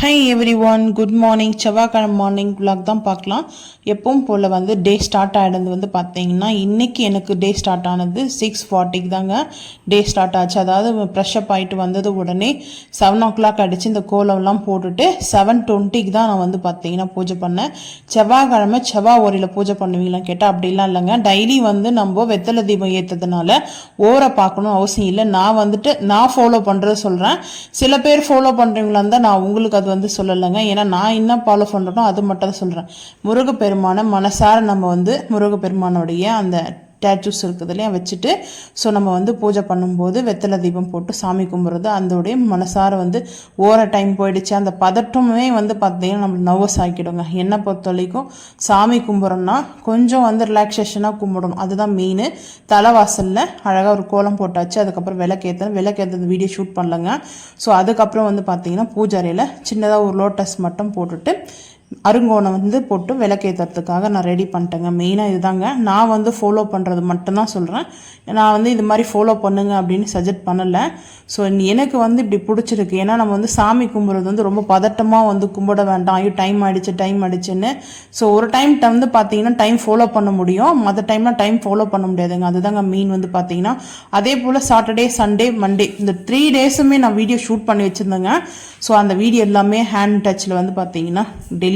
High everyone good morning செவ்வாய்க்கிழமை morning vlog தான் பார்க்கலாம். எப்பவும் போல் வந்து டே ஸ்டார்ட் ஆகிடுது வந்து பார்த்தீங்கன்னா இன்றைக்கி எனக்கு டே ஸ்டார்ட் ஆனது சிக்ஸ் ஃபார்ட்டிக்கு தாங்க. டே ஸ்டார்ட் ஆச்சு. அதாவது ப்ரெஷ்அப் ஆகிட்டு வந்தது உடனே செவன் ஓ கிளாக் அடித்து இந்த கோலம்லாம் போட்டுட்டு செவன் டுவெண்ட்டிக்கு தான் நான் வந்து பார்த்தீங்கன்னா பூஜை பண்ணேன். செவ்வாய்க்கிழமை செவ்வாய் ஓரியில் பூஜை பண்ணுவீங்களான்னு கேட்டால் அப்படிலாம் இல்லைங்க. டெய்லி வந்து நம்ம வெத்தலை தீபம் ஏற்றதுனால ஓரை பார்க்கணும் அவசியம் இல்லை. நான் வந்துட்டு நான் ஃபாலோ பண்ணுறது சொல்கிறேன் சில பேர் ஃபாலோ பண்ணுறீங்களா இருந்தால் நான் உங்களுக்கு அது வந்து சொல்லலைங்க. ஏன்னா நான் என்ன ஃபாலோ பண்ணுறனோ அது மட்டும் தான் சொல்கிறேன் முருகப்பெருமானை மனசார நம்ம வந்து முருகப்பெருமானுடைய அந்த ஸ்டாச்சூஸ் இருக்குது இல்லையா வச்சுட்டு ஸோ நம்ம வந்து பூஜை பண்ணும்போது வெத்தலை தீபம் போட்டு சாமி கும்பிட்றது அதோடைய மனசார வந்து ஓர டைம் போயிடுச்சு. அந்த பதட்டமே வந்து பார்த்தீங்கன்னா நம்ம நர்வஸ் ஆக்கிடுங்க. என்னை பொறுத்த வரைக்கும் சாமி கும்பிட்றோன்னா கொஞ்சம் வந்து ரிலாக்ஸேஷனாக கும்பிடணும். அதுதான் மெயின் தலைவாசலில் அழகாக ஒரு கோலம் போட்டாச்சு அதுக்கப்புறம் விளக்கேற்ற விளக்கேற்றது வீடியோ ஷூட் பண்ணலங்க. ஸோ அதுக்கப்புறம் வந்து பார்த்தீங்கன்னா பூஜை அறையில் சின்னதாக ஒரு லோட்டஸ் மட்டும் போட்டுட்டு அருங்கோணம் வந்து போட்டு விளக்கேற்றுறதுக்காக நான் ரெடி பண்ணிட்டேங்க. மெயினாக இதுதாங்க. நான் வந்து ஃபாலோ பண்ணுறது மட்டும்தான் சொல்கிறேன் நான் வந்து இது மாதிரி ஃபாலோ பண்ணுங்க அப்படின்னு சஜெக்ட் பண்ணலை. ஸோ எனக்கு வந்து இப்படி பிடிச்சிருக்கு. ஏன்னா நம்ம வந்து சாமி கும்பிட்றது வந்து ரொம்ப பதட்டமாக வந்து கும்பிட வேண்டாம். ஐயோ டைம் ஆயிடுச்சு டைம் ஆயிடுச்சுன்னு. ஸோ ஒரு டைம் வந்து பார்த்தீங்கன்னா டைம் ஃபாலோ பண்ண முடியும். மற்ற டைம்லாம் டைம் ஃபாலோ பண்ண முடியாதுங்க. அதுதாங்க மீன் வந்து பார்த்தீங்கன்னா அதே போல் சாட்டர்டே சண்டே மண்டே இந்த த்ரீ டேஸுமே நான் வீடியோ ஷூட் பண்ணி வச்சுருந்தேங்க. ஸோ அந்த வீடியோ எல்லாமே ஹேண்ட் டச்சில் வந்து பார்த்தீங்கன்னா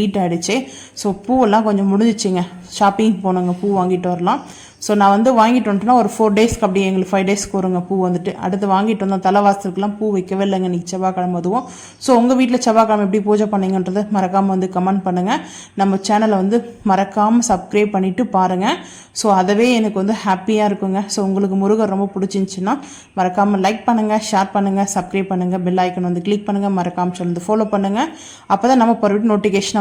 லேட் ஆகிடுச்சு ஸோ பூவெல்லாம் கொஞ்சம் முடிஞ்சிச்சுங்க. ஷாப்பிங் போனோங்க பூ வாங்கிட்டு வரலாம். ஸோ நான் வந்து வாங்கிட்டு வந்துட்டேன்னா ஒரு ஃபோர் டேஸ்க்கு அப்படியே எங்களுக்கு ஃபைவ் டேஸ்க்கு வருங்க பூ வந்துட்டு. அடுத்து வாங்கிட்டு வந்தோம் தலைவாசலுக்குலாம் பூ வைக்கவே இல்லைங்க. நீ செவ்வாய்க்கிழமை அதுவும். ஸோ உங்கள் வீட்டில் செவ்வாய்க்கிழமை எப்படி பூஜை பண்ணீங்கன்றதை மறக்காமல் வந்து கமெண்ட் பண்ணுங்கள் நம்ம சேனலை வந்து மறக்காமல் சப்ஸ்கிரைப் பண்ணிவிட்டு பாருங்கள் ஸோ அதவே எனக்கு வந்து ஹாப்பியாக இருக்குங்க. ஸோ உங்களுக்கு முருகர் ரொம்ப பிடிச்சிருந்துச்சின்னா மறக்காமல் லைக் பண்ணுங்கள் ஷேர் பண்ணுங்கள் சப்ஸ்கிரைப் பண்ணுங்கள் பெல் ஐக்கன் வந்து கிளிக் பண்ணுங்கள் மறக்காமல் சொல்லி ஃபாலோ பண்ணுங்கள் அப்போ தான் நம்ம போகிற நோட்டிஃபிகேஷன்